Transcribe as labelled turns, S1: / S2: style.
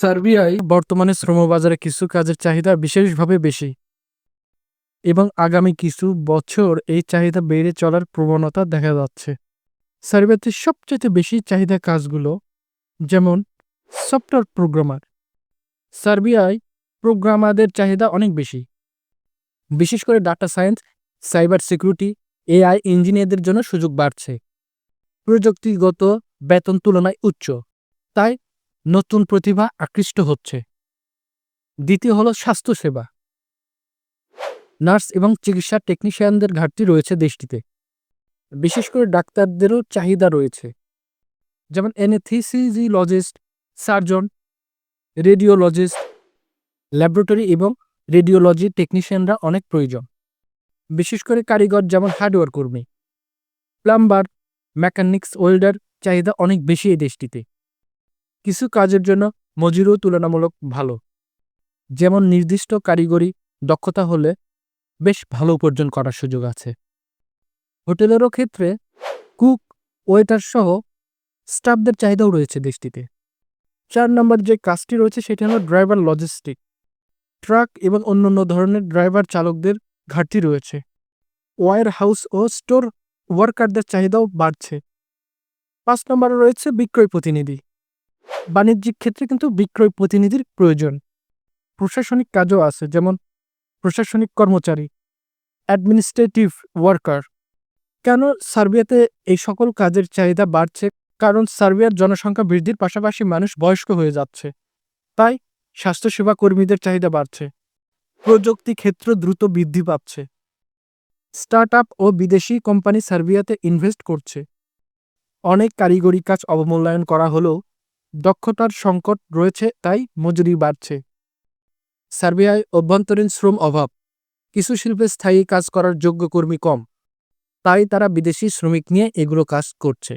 S1: সার্বিয়ায় বর্তমানে শ্রমবাজারে কিছু কাজের চাহিদা বিশেষভাবে বেশি। এবং আগামী কিছু বছর এই চাহিদা বেড়ে চলার প্রবণতা দেখা যাচ্ছে। সার্বিয়াতে সবচেয়ে বেশি চাহিদা কাজগুলো যেমন সফটওয়্যার প্রোগ্রামার। সার্বিয়ায় প্রোগ্রামারদের চাহিদা অনেক বেশি। বিশেষ করে data science, cyber security, AI ইঞ্জিনিয়ারদের জন্য সুযোগ বাড়ছে। প্রযুক্তিগত বেতন তুলনায় উচ্চ। তাই নতুন প্রতিভা আকৃষ্ট হচ্ছে। দ্বিতীয় হলো স্বাস্থ্যসেবা। নার্স এবং চিকিৎসা টেকনিশিয়ানদের ঘাটতি রয়েছে দেশটিতে। বিশেষ করে ডাক্তারদেরও চাহিদা রয়েছে। যেমন এনেথিসিজিলজিস্ট সার্জন, রেডিওলজিস্ট, ল্যাবরেটরি এবং রেডিওলজি টেকনিশিয়ানরা অনেক প্রয়োজন। বিশেষ করে কারিগর যেমন হার্ডওয়্যার কর্মী। প্লাম্বার, মেকানিক্স ওয়েল্ডার চাহিদা অনেক বেশি এই দেশটিতে। কিছু কাজের জন্য মজুরিও তুলনামূলক ভালো। যেমন নির্দিষ্ট কারিগরি দক্ষতা হলে বেশ ভালো উপার্জন করার সুযোগ আছে। হোটেলেরও ক্ষেত্রে কুক, ওয়েটার সহ স্টাফদের চাহিদাও রয়েছে দেশটিতে। চার নম্বর যে কাজটি রয়েছে সেটি হলো ড্রাইভার লজিস্টিক। ট্রাক এবং অন্যান্য ধরনের ড্রাইভার চালকদের ঘাটতি রয়েছে। ওয়ার হাউস ও স্টোর ওয়ার্কারদের চাহিদাও বাড়ছে। পাঁচ নম্বরে রয়েছে বিক্রয় প্রতিনিধি। বাণিজ্যিক ক্ষেত্রে কিন্তু বিক্রয় প্রতিনিধির প্রয়োজন। প্রশাসনিক কাজও আছে, যেমন প্রশাসনিক কর্মচারী অ্যাডমিনিস্ট্রেটিভ ওয়ার্কার কেন সার্বিয়াতে এই সকল কাজের চাহিদা বাড়ছে? কারণ সার্বিয়ার জনসংখ্যা বৃদ্ধির পাশাপাশি মানুষ বয়স্ক হয়ে যাচ্ছে। তাই স্বাস্থ্যসেবা কর্মীদের চাহিদা বাড়ছে। প্রযুক্তি ক্ষেত্র দ্রুত বৃদ্ধি পাচ্ছে। স্টার্ট ও বিদেশি কোম্পানি সার্বিয়াতে ইনভেস্ট করছে। অনেক কারিগরি কাজ অবমূল্যায়ন করা হলেও দক্ষতার সংকট রয়েছে, তাই মজুরি বাড়ছে। সার্বিয়ায় অভ্যন্তরীণ শ্রম অভাব। কিছু শিল্পে স্থায়ী কাজ করার যোগ্য কর্মী কম। তাই তারা বিদেশি শ্রমিক নিয়ে এগুলো কাজ করছে।